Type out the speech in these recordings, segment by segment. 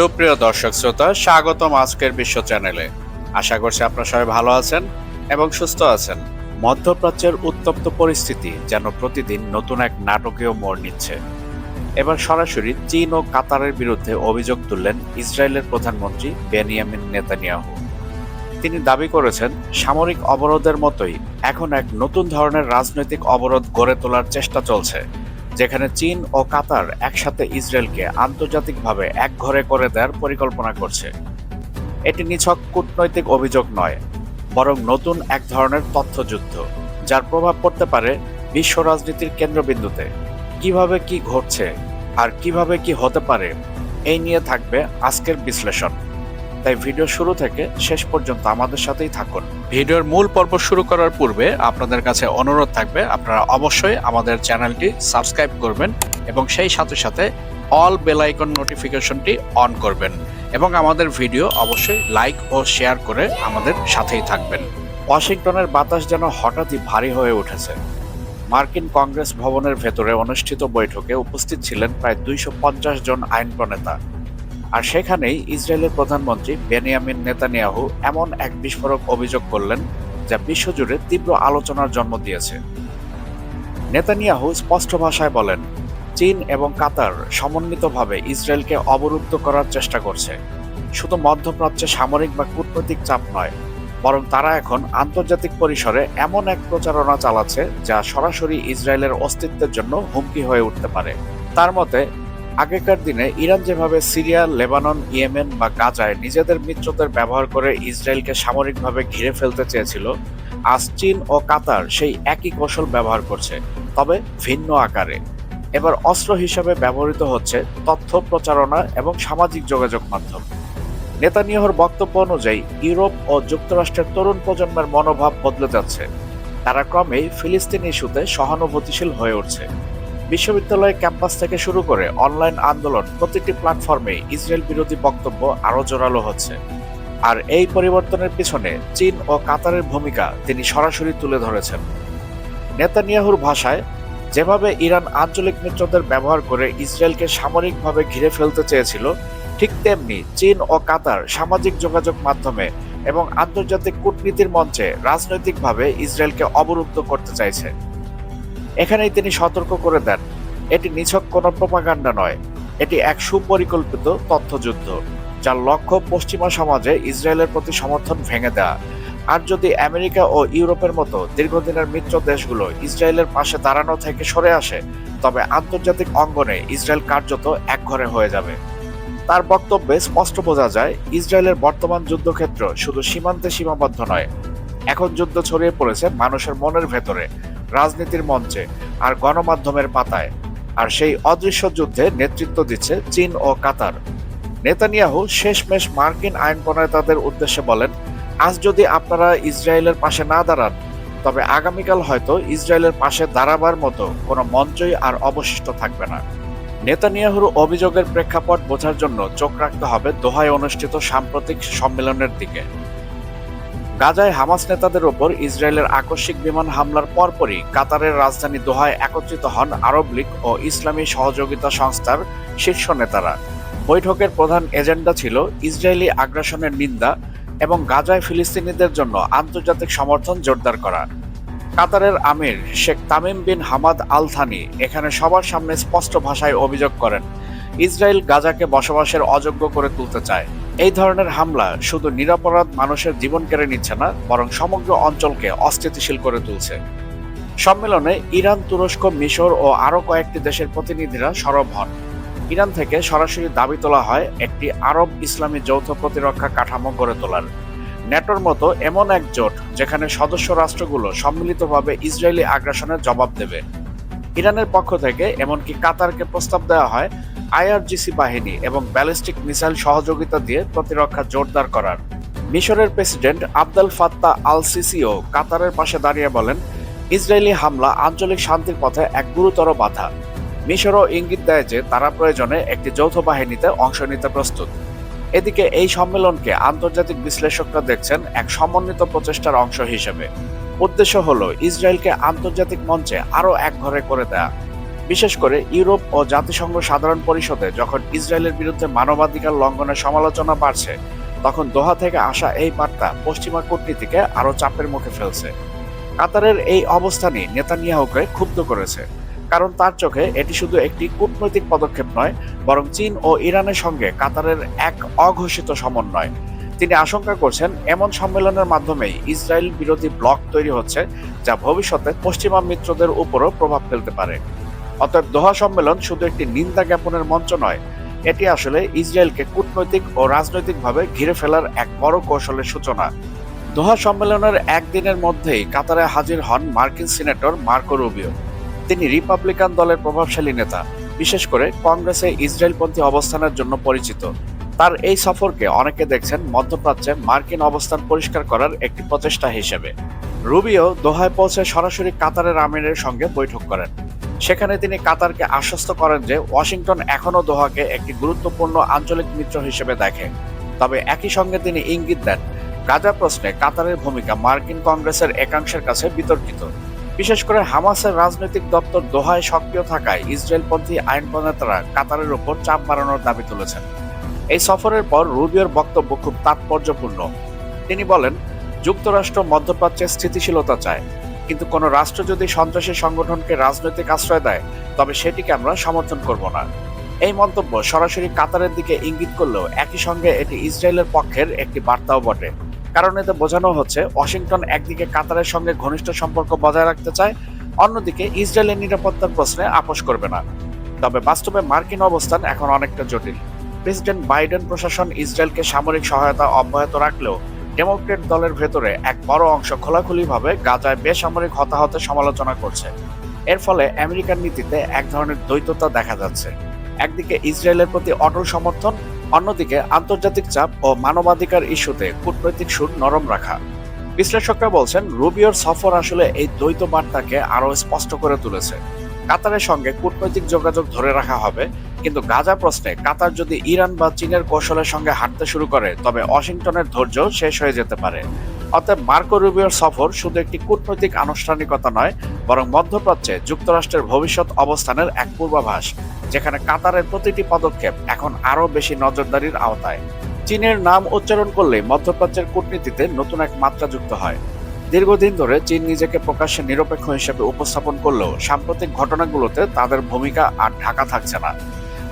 সুপ্রিয় দর্শক শ্রোতা, স্বাগতম আজকের বিশ্ব চ্যানেলে। আশা করছি আপনারা সবাই ভালো আছেন এবং সুস্থ আছেন। মধ্যপ্রাচ্যের উত্তপ্ত পরিস্থিতি যেন প্রতিদিন নতুন এক নাটকীয় মোড় নিচ্ছে। এবার সরাসরি চীন ও কাতারের বিরুদ্ধে অভিযোগ তুললেন ইসরায়েলের প্রধানমন্ত্রী বেনিয়ামিন নেতানিয়াহু। তিনি দাবি করেছেন, সামরিক অবরোধের মতোই এখন এক নতুন ধরনের রাজনৈতিক অবরোধ গড়ে তোলার চেষ্টা চলছে। যেখানে চীন ও কাতার একসাথে ইসরায়েলকে আন্তর্জাতিকভাবে একঘরে করে দেওয়ার পরিকল্পনা করছে। এটি নিছক কূটনৈতিক অভিযোগ নয়, বরং নতুন এক ধরনের তথ্যযুদ্ধ, যার প্রভাব পড়তে পারে বিশ্ব রাজনীতির কেন্দ্রবিন্দুতে। কীভাবে কি ঘটছে আর কীভাবে কি হতে পারে, এই নিয়ে থাকবে আজকের বিশ্লেষণ। তাই ভিডিও শুরু থেকে শেষ পর্যন্ত আমাদের সাথেই থাকুন। ভিডিওর মূল পর্ব শুরু করার পূর্বে আপনাদের কাছে অনুরোধ থাকবে আপনারা অবশ্যই আমাদের চ্যানেলটি সাবস্ক্রাইব করবেন এবং সেই সাথে সাথে অল বেল আইকন নোটিফিকেশনটি অন করবেন এবং আমাদের ভিডিও অবশ্যই লাইক ও শেয়ার করে আমাদের সাথেই থাকবেন। ওয়াশিংটনের বাতাস যেন হঠাৎই ভারী হয়ে উঠেছে। মার্কিন কংগ্রেস ভবনের ভেতরে অনুষ্ঠিত বৈঠকে উপস্থিত ছিলেন প্রায় দুইশো পঞ্চাশ জন আইন প্রণেতা আর সেখানেই ইসরায়েলের প্রধানমন্ত্রী বেনিয়ামিন নেতানিয়াহু এমন এক বিস্ফোরক অভিযোগ করলেন যা বিশ্বজুড়ে তীব্র আলোচনার জন্ম দিয়েছে। নেতানিয়াহু স্পষ্ট ভাষায় বলেন, চীন এবং কাতার সমন্বিতভাবে ইসরায়েলকে অবরুদ্ধ করার চেষ্টা করছে। শুধু মধ্যপ্রাচ্যে সামরিক বা কূটনৈতিক চাপ নয়, বরং তারা এখন আন্তর্জাতিক পরিসরে এমন এক প্রচারণা চালাচ্ছে যা সরাসরি ইসরায়েলের অস্তিত্বের জন্য হুমকি হয়ে উঠতে পারে। তার মতে আগেকার দিনে ইরান যেভাবে সিরিয়া, লেবানন, ইয়েমেন বা গাজায় নিজেদের মিত্রদের ব্যবহার করে ইসরায়েলকে সামরিকভাবে ঘিরে ফেলতে চেয়েছিল, আজ চীন ও কাতার সেই একই কৌশল ব্যবহার করছে, তবে ভিন্ন আকারে। এবার অস্ত্র হিসেবে ব্যবহৃত হচ্ছে তথ্য প্রচারণা এবং সামাজিক যোগাযোগ মাধ্যম। নেতানিয়াহুর বক্তব্য অনুযায়ী, ইউরোপ ও যুক্তরাষ্ট্রের তরুণ প্রজন্মের মনোভাব বদলে যাচ্ছে। তারা ক্রমেই ফিলিস্তিন ইস্যুতে সহানুভূতিশীল হয়ে উঠছে। বিশ্ববিদ্যালয় ক্যাম্পাস থেকে শুরু করে অনলাইন আন্দোলন প্রতিটি প্ল্যাটফর্মে ইসরায়েল বিরোধী বক্তব্য আরও জোরালো হচ্ছে। আর এই পরিবর্তনের পিছনে চীন ও কাতারের ভূমিকা তিনি সরাসরি তুলে ধরেছেন। নেতানিয়াহুর ভাষায়, যেভাবে ইরান আঞ্চলিক মিত্রদের ব্যবহার করে ইসরায়েলকে সামরিকভাবে ঘিরে ফেলতে চেয়েছিল, ঠিক তেমনি চীন ও কাতার সামাজিক যোগাযোগ মাধ্যমে এবং আন্তর্জাতিক কূটনীতির মঞ্চে রাজনৈতিকভাবে ইসরায়েলকে অবরুদ্ধ করতে চাইছে। এখানেই তিনি সতর্ক করে দেন। এটি নিছক কোনো প্রপাগান্ডা নয়। এটি এক সুপরিকল্পিত তথ্যযুদ্ধ, যার লক্ষ্য পশ্চিমা সমাজে ইসরায়েলের প্রতি সমর্থন ভেঙে দেওয়া। আর যদি আমেরিকা ও ইউরোপের মতো দীর্ঘদিনের মিত্র দেশগুলো ইসরায়েলের পাশে দাঁড়ানো থেকে সরে আসে, তবে আন্তর্জাতিক অঙ্গনে ইসরায়েল কার্যত একঘরে হয়ে যাবে। তার বক্তব্যে স্পষ্ট বোঝা যায়, ইসরায়েলের বর্তমান যুদ্ধক্ষেত্র শুধু সীমান্তে সীমাবদ্ধ নয়। এখন যুদ্ধ ছড়িয়ে পড়েছে মানুষের মনের ভেতরে রাজনীতির মঞ্চে আর গণমাধ্যমের পাতায়। আর সেই অদৃশ্য যুদ্ধে নেতৃত্ব দিচ্ছে চীন ও কাতার। নেতানিয়াহু শেষমেশ মার্কিন আইন প্রণেতাদের উদ্দেশ্যে বলেন, আজ যদি আপনারা ইসরায়েলের পাশে না দাঁড়ান, তবে আগামীকাল হয়তো ইসরায়েলের পাশে দাঁড়াবার মতো কোনো মঞ্চই আর অবশিষ্ট থাকবে না। নেতানিয়াহুর অভিযোগের প্রেক্ষাপট বোঝার জন্য চোখ রাখতে হবে দোহায় অনুষ্ঠিত সাম্প্রতিক সম্মেলনের দিকে। গাজায় হামাস নেতাদের ওপর ইসরায়েলের আকস্মিক বিমান হামলার পরপরই কাতারের রাজধানী দোহায় একত্রিত হন আরব লীগ ও ইসলামী সহযোগিতা সংস্থার শীর্ষ নেতারা। বৈঠকের প্রধান এজেন্ডা ছিল ইসরায়েলি আগ্রাসনের নিন্দা এবং গাজায় ফিলিস্তিনিদের জন্য আন্তর্জাতিক সমর্থন জোরদার করা। কাতারের আমির Sheikh Tamim bin Hamad Al Thani এখানে সবার সামনে স্পষ্ট ভাষায় অভিযোগ করেন, ইসরায়েল গাজাকে বসবাসের অযোগ্য করে তুলতে চায়। এই ধরনের হামলা শুধু নিরাপরাধ মানুষের জীবন কেড়ে নিচ্ছে না, বরং সমগ্র অঞ্চলকে অস্থিতিশীল করে তুলছে। সম্মেলনে ইরান, তুরস্ক, মিশর ও আরও কয়েকটি দেশের প্রতিনিধিরা সরব হন। ইরান থেকে সরাসরি দাবি তোলা হয়, একটি আরব ইসলামী যৌথ প্রতিরক্ষা কাঠামো গড়ে তোলার। ন্যাটোর মতো এমন এক জোট, যেখানে সদস্য রাষ্ট্রগুলো সম্মিলিতভাবে ইসরায়েলি আগ্রাসনের জবাব দেবে। ইরানের পক্ষ থেকে এমনকি কাতারকে প্রস্তাব দেওয়া হয় আইআরজিসি বাহিনী এবং ব্যালিস্টিক মিসাইল সহযোগিতা দিয়ে প্রতিরক্ষা জোরদার করার। মিশরের প্রেসিডেন্ট আবদাল ফাত্তা আল সিসিও কাতারের পাশে দাঁড়িয়ে বলেন, ইসরায়েলি হামলা আঞ্চলিক শান্তির পথে এক গুরুতর বাধা। মিশরও ইঙ্গিত দেয় যে তারা প্রয়োজনে একটি যৌথ বাহিনীতে অংশ নিতে প্রস্তুত। এদিকে এই সম্মেলনকে আন্তর্জাতিক বিশ্লেষকরা দেখছেন এক সমন্বিত প্রচেষ্টার অংশ হিসেবে। উদ্দেশ্য হলো ইসরায়েলকে আন্তর্জাতিক মঞ্চে আরও একঘরে করে দেয়া। বিশেষ করে ইউরোপ ও জাতিসংঘ সাধারণ পরিষদে যখন ইসরায়েলের বিরুদ্ধে মানবাধিকার লঙ্ঘনের সমালোচনা বাড়ছে, তখন দোহা থেকে আসা এই বার্তা পশ্চিমা কূটনীতিকে আরও চাপের মুখে ফেলছে। কাতারের এই অবস্থানই নেতানিয়াহুকে ক্ষুব্ধ করেছে, কারণ তার চোখে এটি শুধু একটি কূটনৈতিক পদক্ষেপ নয়, বরং চীন ও ইরানের সঙ্গে কাতারের এক অঘোষিত সমন্বয়। তিনি আশঙ্কা করছেন, এমন সম্মেলনের মাধ্যমেই ইসরায়েল বিরোধী ব্লক তৈরি হচ্ছে, যা ভবিষ্যতে পশ্চিমা মিত্রদের উপরও প্রভাব ফেলতে পারে। অতএব দোহা সম্মেলন শুধু একটি নিন্দা জ্ঞাপনের মঞ্চ নয়, এটি আসলে ইসরায়েলকে কূটনৈতিক ও রাজনৈতিকভাবে ঘিরে ফেলার এক বড় কৌশলের সূচনা। দোহা সম্মেলনের একদিনের মধ্যেই কাতারে হাজির হন মার্কিন সিনেটর মার্কো রুবিও। তিনি রিপাবলিকান দলের প্রভাবশালী নেতা, বিশেষ করে কংগ্রেসে ইসরায়েলপন্থী অবস্থানের জন্য পরিচিত। তার এই সফরকে অনেকে দেখছেন মধ্যপ্রাচ্যে মার্কিন অবস্থান পরিষ্কার করার একটি প্রচেষ্টা হিসেবে। রুবিও দোহায় পৌঁছে সরাসরি কাতারের আমিরের সঙ্গে বৈঠক করেন। সেখানে তিনি কাতারকে আশ্বস্ত করেন যে ওয়াশিংটন এখনও দোহাকে একটি গুরুত্বপূর্ণ আঞ্চলিক মিত্র হিসেবে দেখে। তবে একই সঙ্গে তিনি ইঙ্গিত দেন, গাজা প্রশ্নে কাতারের ভূমিকা মার্কিন কংগ্রেসের একাংশের কাছে বিতর্কিত। বিশেষ করে হামাসের রাজনৈতিক দপ্তর দোহায় সক্রিয় থাকায় ইসরায়েলপন্থী আইন প্রণেতারা কাতারের ওপর চাপ বাড়ানোর দাবি তুলেছেন। এই সফরের পর রুবিওর বক্তব্য খুব তাৎপর্যপূর্ণ। তিনি বলেন, যুক্তরাষ্ট্র মধ্যপ্রাচ্যে স্থিতিশীলতা চায় কিন্তু কোনো রাষ্ট্র যদি সন্ত্রাসী সংগঠনকে রাজনৈতিক আশ্রয় দেয়, তবে সেটিকে আমরা সমর্থন করব না। এই মন্তব্য সরাসরি কাতারের দিকে ইঙ্গিত করলেও একই সঙ্গে এটি ইসরায়েলের পক্ষের একটি বার্তাও বটে। কারণ এতে বোঝানো হচ্ছে, ওয়াশিংটন একদিকে কাতারের সঙ্গে ঘনিষ্ঠ সম্পর্ক বজায় রাখতে চায়, অন্যদিকে ইসরায়েলের নিরাপত্তার প্রশ্নে আপোষ করবে না। তবে বাস্তবে মার্কিন অবস্থান এখন অনেকটা জটিল। প্রেসিডেন্ট বাইডেন প্রশাসন ইসরায়েলকে সামরিক সহায়তা অব্যাহত রাখলেও ডেমোক্রেট দলের ভেতরে এক বড় অংশ খোলাখুলিভাবে গাজায় বেসামরিক হতাহতের সমালোচনা করছে। এর ফলে আমেরিকার নীতিতে এক ধরনের দ্বৈততা দেখা যাচ্ছে। একদিকে ইসরায়েলের প্রতি অটল সমর্থন, অন্যদিকে আন্তর্জাতিক চাপ ও মানবাধিকার ইস্যুতে কূটনৈতিক সুর নরম রাখা। বিশ্লেষকরা বলছেন, রুবিওর সফর আসলে এই দ্বৈত বার্তাকে আরও স্পষ্ট করে তুলেছে। কাতারের সঙ্গে কূটনৈতিক যোগাযোগ ধরে রাখা হবে কিন্তু গাজা প্রশ্নে কাতার যদি ইরান বা চীনের কৌশলের সঙ্গে হাঁটতে শুরু করে, তবে ওয়াশিংটনের ধৈর্য শেষ হয়ে যেতে পারে। অতএব মার্কো রুবিওর সফর শুধু একটি কূটনৈতিক আনুষ্ঠানিকতা নয়, বরং মধ্যপ্রাচ্যে যুক্তরাষ্ট্রের ভবিষ্যৎ অবস্থানের এক পূর্বাভাস, যেখানে কাতারের প্রতিটি পদক্ষেপ এখন আরও বেশি নজরদারির আওতায়। চীনের নাম উচ্চারণ করলে মধ্যপ্রাচ্যের কূটনীতিতে নতুন এক মাত্রা যুক্ত হয়। দীর্ঘদিন ধরে চীন নিজেকে প্রকাশ্যে নিরপেক্ষ হিসেবে উপস্থাপন করলেও সাম্প্রতিক ঘটনাগুলোতে তাদের ভূমিকা আর ঢাকা থাকছে না।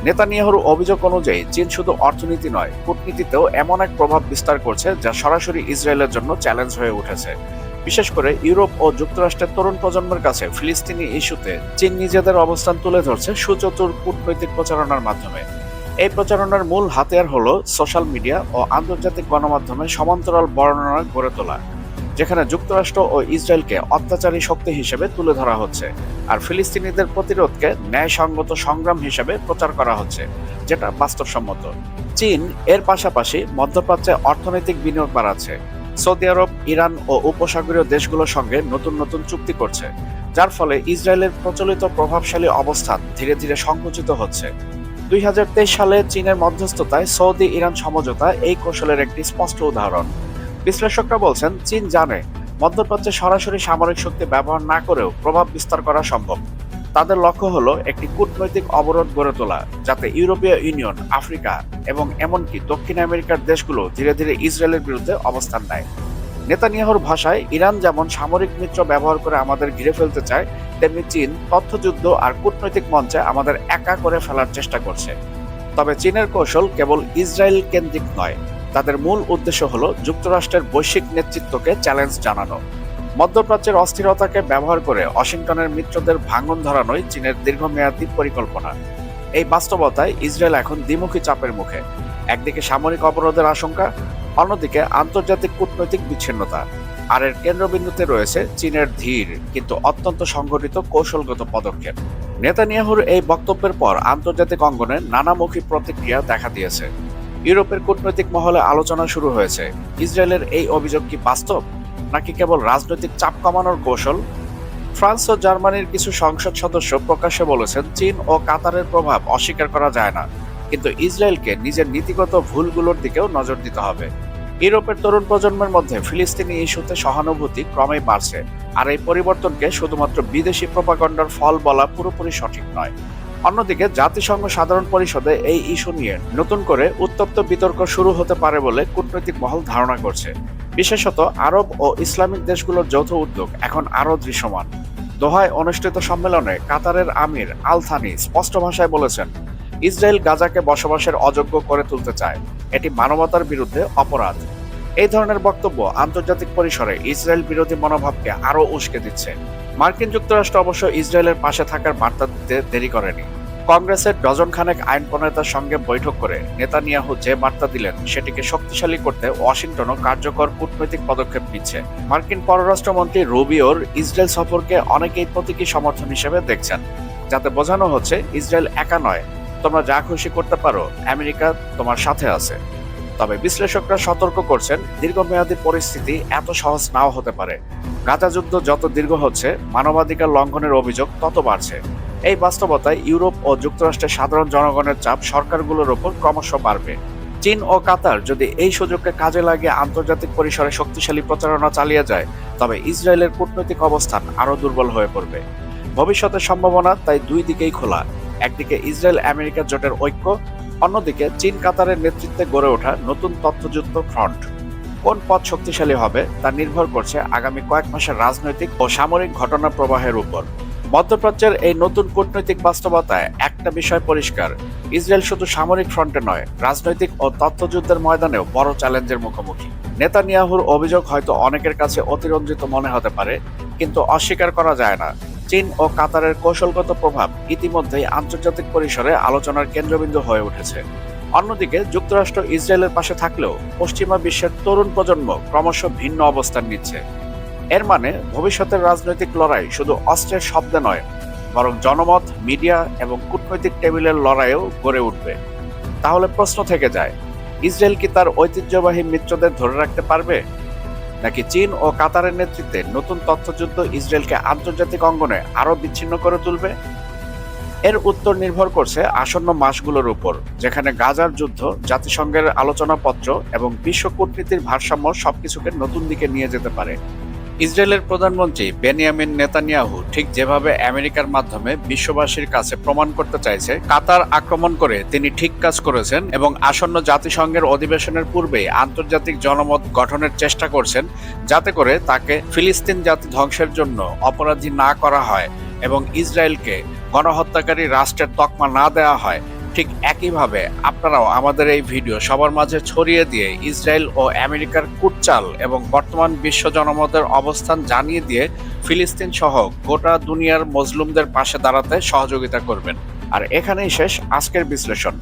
নেতানিয়াহুর অভিযোগ অনুযায়ী চীন শুধু অর্থনীতি নয়, কূটনীতিতেও এমন এক প্রভাব বিস্তার করছে যা সরাসরি ইসরায়েলের জন্য চ্যালেঞ্জ হয়ে উঠেছে। বিশেষ করে ইউরোপ ও যুক্তরাষ্ট্রের তরুণ প্রজন্মের কাছে ফিলিস্তিনি ইস্যুতে চীন নিজেদের অবস্থান তুলে ধরছে সুচতুর কূটনৈতিক প্রচারণার মাধ্যমে। এই প্রচারণার মূল হাতিয়ার হল সোশ্যাল মিডিয়া ও আন্তর্জাতিক গণমাধ্যমে সমান্তরাল বর্ণনা গড়ে তোলা। যেখানে যুক্তরাষ্ট্র ও ইসরায়েলকে অত্যাচারী শক্তি হিসেবে তুলে ধরা হচ্ছে, আর ফিলিস্তিনিদের প্রতিরোধকে ন্যায়সঙ্গত সংগ্রাম হিসেবে প্রচার করা হচ্ছে, যেটা বাস্তবসম্মত। চীন এর পাশাপাশি মধ্যপ্রাচ্যে অর্থনৈতিক বিনিয়োগ বাড়াচ্ছে। সৌদি আরব, ইরান ও উপসাগরীয় দেশগুলোর সঙ্গে নতুন নতুন চুক্তি করছে, যার ফলে ইসরায়েলের প্রচলিত প্রভাবশালী অবস্থান ধীরে ধীরে সংকুচিত হচ্ছে। দুই হাজার তেইশ সালে চীনের মধ্যস্থতায় সৌদি ইরান সমঝোতা এই কৌশলের একটি স্পষ্ট উদাহরণ। বিশ্লেষকরা বলছেন, চীন জানে মধ্যপ্রাচ্যে সরাসরি সামরিক শক্তি ব্যবহার না করেও প্রভাব বিস্তার করা সম্ভব। তাদের লক্ষ্য হলো একটি কূটনৈতিক অবরোধ গড়ে তোলা, যাতে ইউরোপীয় ইউনিয়ন, আফ্রিকা এবং এমনকি দক্ষিণ আমেরিকার দেশগুলো ধীরে ধীরে ইসরায়েলের বিরুদ্ধে অবস্থান নেয়। নেতানিয়াহুর ভাষায়, ইরান যেমন সামরিক মিত্র ব্যবহার করে আমাদের ঘিরে ফেলতে চায়, তেমনি চীন তথ্যযুদ্ধ আর কূটনৈতিক মঞ্চে আমাদের একা করে ফেলার চেষ্টা করছে। তবে চীনের কৌশল কেবল ইসরায়েল কেন্দ্রিক নয় তাদের মূল উদ্দেশ্য হল যুক্তরাষ্ট্রের বৈশ্বিক নেতৃত্বকে চ্যালেঞ্জ জানানো। মধ্যপ্রাচ্যের অস্থিরতাকে ব্যবহার করে ওয়াশিংটনের মিত্রদের ভাঙন ধরানোই চীনের দীর্ঘমেয়াদী পরিকল্পনা। এই বাস্তবতায় ইসরায়েল এখন দ্বিমুখী চাপের মুখে। একদিকে সামরিক অবরোধের আশঙ্কা, অন্যদিকে আন্তর্জাতিক কূটনৈতিক বিচ্ছিন্নতা। আর এর কেন্দ্রবিন্দুতে রয়েছে চীনের ধীর কিন্তু অত্যন্ত সংগঠিত কৌশলগত পদক্ষেপ। নেতানিয়াহুর এই বক্তব্যের পর আন্তর্জাতিক অঙ্গনে নানামুখী প্রতিক্রিয়া দেখা দিয়েছে। ইউরোপের কূটনৈতিক মহলে আলোচনা শুরু হয়েছে। ইসরায়েলের এই অভিযোগ কি বাস্তব, নাকি কেবল রাজনৈতিক চাপ কমানোর কৌশল? ফ্রান্স ও জার্মানির কিছু সংসদ সদস্য প্রকাশ্যে বলেছেন, চীন ও কাতারের প্রভাব অস্বীকার করা যায় না। কিন্তু ইসরায়েলকে নিজের নীতিগত ভুলগুলোর দিকেও নজর দিতে হবে। ইউরোপের তরুণ প্রজন্মের মধ্যে ফিলিস্তিনি ইস্যুতে সহানুভূতি ক্রমেই বাড়ছে। আর এই পরিবর্তনকে শুধুমাত্র বিদেশি প্রপাগণ্ডার ফল বলা পুরোপুরি সঠিক নয়। অন্যদিকে জাতিসংঘ সাধারণ পরিষদে এই ইস্যু নিয়ে নতুন করে উত্তপ্ত বিতর্ক শুরু হতে পারে বলে কূটনৈতিক মহল ধারণা করছে। বিশেষত আরব ও ইসলামিক দেশগুলোর যৌথ উদ্যোগ এখন আরও দৃশ্যমান। দোহায় অনুষ্ঠিত সম্মেলনে কাতারের আমির আল থানি স্পষ্ট ভাষায় বলেছেন, ইসরায়েল গাজাকে বসবাসের অযোগ্য করে তুলতে চায়। এটি মানবতার বিরুদ্ধে অপরাধ। এই ধরনের বক্তব্য আন্তর্জাতিক পরিসরে ইসরায়েল বিরোধী মনোভাবকে আরও উস্কে দিচ্ছে। মার্কিন যুক্তরাষ্ট্র অবশ্য ইসরায়েলের পাশে থাকার বার্তা দিতে দেরি করেনি। কংগ্রেসের ডজন খানেক আইন প্রণেতার সঙ্গে বৈঠক করে নেতানিয়াহু যে বার্তা দিলেন, সেটিকে শক্তিশালী করতে ওয়াশিংটনও কার্যকর কূটনৈতিক পদক্ষেপ নিচ্ছে। মার্কিন পররাষ্ট্রমন্ত্রী রুবিওর ইসরায়েল সফরকে অনেকেই প্রতীকী সমর্থন হিসেবে দেখছেন। যাতে বোঝানো হচ্ছে, ইসরায়েল একা নয়। তোমরা যা খুশি করতে পারো, আমেরিকা তোমার সাথে আছে। তবে বিশ্লেষকরা সতর্ক করছেন, দীর্ঘমেয়াদী পরিস্থিতি এত সহজ নাও হতে পারে। গাজা যুদ্ধ যত দীর্ঘ হচ্ছে, মানবাধিকার লঙ্ঘনের অভিযোগ তত বাড়ছে। এই বাস্তবতায় ইউরোপ ও যুক্তরাষ্ট্রের সাধারণ জনগণের চাপ সরকারগুলোর ওপর ক্রমশ বাড়বে। চীন ও কাতার যদি এই সুযোগকে কাজে লাগিয়ে আন্তর্জাতিক পরিসরে শক্তিশালী প্রচারণা চালিয়ে যায়, তবে ইসরায়েলের কূটনৈতিক অবস্থান আরও দুর্বল হয়ে পড়বে। ভবিষ্যতের সম্ভাবনা তাই দুই দিকেই খোলা। একদিকে ইসরায়েল আমেরিকা জোটের ঐক্য অন্যদিকে চীন কাতারের নেতৃত্বে গড়ে ওঠা নতুন তথ্যযুক্ত ফ্রন্ট। কোন পথ শক্তিশালী হবে তা নির্ভর করছে আগামী কয়েক মাসের রাজনৈতিক ও সামরিক ঘটনা প্রবাহের উপর। মধ্যপ্রাচ্যের এই নতুন কূটনৈতিক বাস্তবতায় একটা বিষয় পরিষ্কার, ইসরায়েল শুধু সামরিক ফ্রন্টে নয়, রাজনৈতিক ও তথ্যযুদ্ধের ময়দানেও বড় চ্যালেঞ্জের মুখোমুখি। নেতানিয়াহুর অভিযোগ হয়তো অনেকের কাছে অতিরঞ্জিত মনে হতে পারে, কিন্তু অস্বীকার করা যায় না। চীন ও কাতারের কৌশলগত প্রভাব ইতিমধ্যেই আন্তর্জাতিক পরিসরে আলোচনার কেন্দ্রবিন্দু হয়ে উঠেছে। অন্যদিকে, যুক্তরাষ্ট্র ইসরায়েলের পাশে থাকলেও পশ্চিমা বিশ্বের তরুণ প্রজন্ম ক্রমশ ভিন্ন অবস্থান নিচ্ছে। এর মানে ভবিষ্যতের রাজনৈতিক লড়াই শুধু অস্ত্রের শব্দে নয়, বরং জনমত, মিডিয়া এবং কূটনৈতিক টেবিলের লড়াইও গড়ে উঠবে। তাহলে প্রশ্ন থেকে যায়, ইসরায়েল কি তার ঐতিহ্যবাহী মিত্রদের ধরে রাখতে পারবে? নাকি চীন ও কাতারের নেতৃত্বে নতুন তথ্যযুদ্ধ ইসরায়েলকে আন্তর্জাতিক অঙ্গনে আরও বিচ্ছিন্ন করে তুলবে? এর উত্তর নির্ভর করছে আসন্ন মাসগুলোর উপর, যেখানে গাজার যুদ্ধ, জাতিসংঘের আলোচনাপত্র এবং বিশ্ব কূটনীতির ভারসাম্য সবকিছুকে নতুন দিকে নিয়ে যেতে পারে। ইসরায়েলের প্রধানমন্ত্রী বেনিয়ামিন নেতানিয়াহু ঠিক যেভাবে আমেরিকার মাধ্যমে বিশ্ববাসীর কাছে প্রমাণ করতে চাইছে, কাতার আক্রমণ করে তিনি ঠিক কাজ করেছেন এবং আসন্ন জাতিসংঘের অধিবেশনের পূর্বেই আন্তর্জাতিক জনমত গঠনের চেষ্টা করছেন যাতে করে তাকে ফিলিস্তিন জাতি ধ্বংসের জন্য অপরাধী না করা হয় এবং ইসরায়েলকে গণহত্যাকারী রাষ্ট্রের তকমা না দেওয়া হয়। ঠিক একইভাবে আপনারাও আমাদের এই ভিডিও সবার মাঝে ছড়িয়ে দিয়ে ইসরায়েল ও আমেরিকার কুটচাল এবং বর্তমান বিশ্ব জনমতের অবস্থান জানিয়ে দিয়ে ফিলিস্তিন সহ গোটা দুনিয়ার মজলুমদের পাশে দাঁড়াতে সহযোগিতা করবেন। আর এখানেই শেষ আজকের বিশ্লেষণ।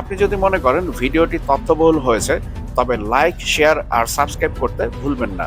আপনি যদি মনে করেন ভিডিওটি তথ্যবহুল হয়েছে, তবে লাইক, শেয়ার আর সাবস্ক্রাইব করতে ভুলবেন না।